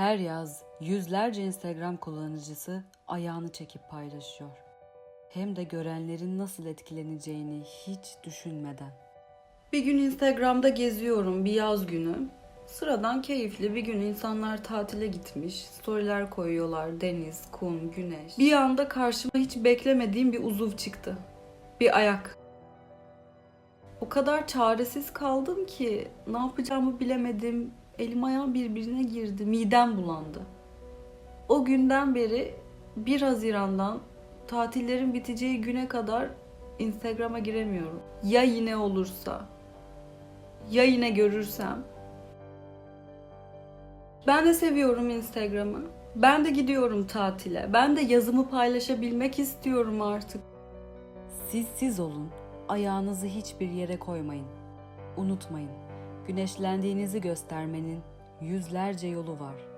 Her yaz yüzlerce Instagram kullanıcısı ayağını çekip paylaşıyor. Hem de görenlerin nasıl etkileneceğini hiç düşünmeden. Bir gün Instagram'da geziyorum bir yaz günü. Sıradan keyifli bir gün insanlar tatile gitmiş. Storyler koyuyorlar. Deniz, kum, güneş. Bir anda karşıma hiç beklemediğim bir uzuv çıktı. Bir ayak. O kadar çaresiz kaldım ki ne yapacağımı bilemedim. Elim ayağım birbirine girdi. Midem bulandı. O günden beri 1 Haziran'dan tatillerin biteceği güne kadar Instagram'a giremiyorum. Ya yine olursa? Ya yine görürsem? Ben de seviyorum Instagram'ı. Ben de gidiyorum tatile. Ben de yazımı paylaşabilmek istiyorum artık. Siz siz olun. Ayağınızı hiçbir yere koymayın. Unutmayın. Güneşlendiğinizi göstermenin yüzlerce yolu var.